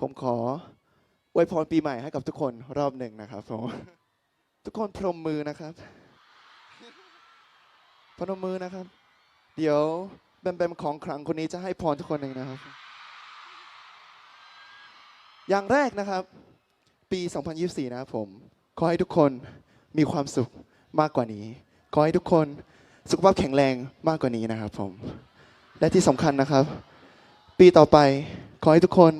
ผมขออวยพรปีใหม่ให้กับทุกคนรอบหนึ่งนะครับผมทุกคนพรมมือนะครับ พนมมือนะครับ เดี๋ยวแบมแบมของขลังคนนี้จะให้พรทุกคนเองนะครับ อย่างแรกนะครับ ปี 2024 นะครับผม ขอให้ทุกคนมีความสุขมากกว่านี้ ขอให้ทุกคนสุขภาพแข็งแรงมากกว่านี้นะครับผม และที่สำคัญนะครับ ปีต่อไปขอให้ทุกคน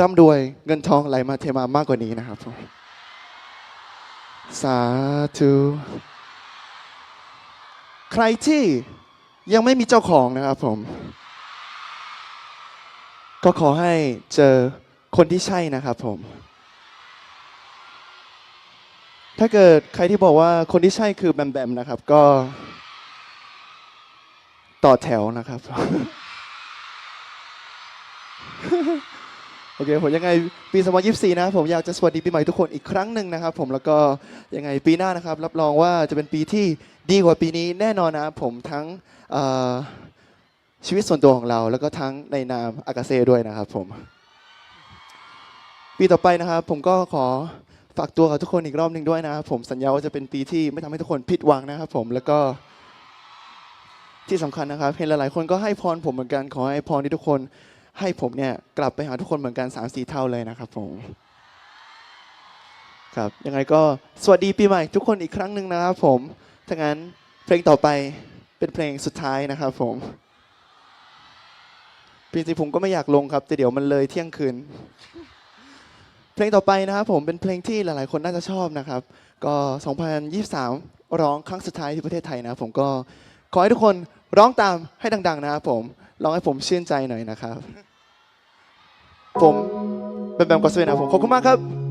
ร่ำรวยเงินทองไหลมาเทมามากกว่านี้นะครับผมสาธุใครที่ยังไม่มีเจ้าของนะครับผม ก็ขอให้เจอคนที่ใช่นะครับผม ถ้าเกิดใครที่บอกว่าคนที่ใช่คือแบมแบมนะครับก็ ต่อแถวนะครับ โอเคผมยังไงปี2024 นะครับผมอยากจะสวัสดีปีใหม่ทุกคนอีกครั้งหนึ่งนะครับ ผมแล้วก็ยังไงปีหน้านะครับ รับรองว่าจะเป็นปีที่ดีกว่าปีนี้แน่นอนนะครับผมทั้งชีวิตส่วนตัวของเรา แล้วก็ทั้งในนามอากาเซ่ด้วยนะครับ ผม ปีต่อไปนะครับ ผมก็ขอฝากตัวกับทุกคนอีกรอบหนึ่งด้วยนะครับผมสัญญาว่าจะเป็นปีที่ไม่ทำให้ทุกคนผิดหวังนะครับผมแล้วก็ที่สำคัญนะครับเห็นหลายๆคนก็ให้พรผมเหมือนกันขอให้พรที่ทุกคน ให้ผมเนี่ยกลับไปหาทุกคนเหมือนกัน3ามสี่เท่าเลยนะครับผมครับยังไงก็สวัสดีปีใหม่ทุกคนอีกครั้งหนึ่งนะครับผมถ้างั้นเพลงต่อไปเป็นเพลงสุดท้ายนะครับผมปีที่ผมก็ไม่อยากลงครับแต่เดี๋ยวมันเลยเที่ยงคืน เพลงต่อไปนะครับผมเป็นเพลงที่หลายๆ คนน่าจะชอบนะครับ ก็ 2023 ร้องครั้งสุดท้ายที่ประเทศไทยนะผมก็ขอให้ทุกคนร้องตามให้ดัง ๆ นะครับผมร้องให้ผมชื่นใจหน่อยนะครับ ผมเป็นแบมกอสเวนนะผมขอบคุณมากครับ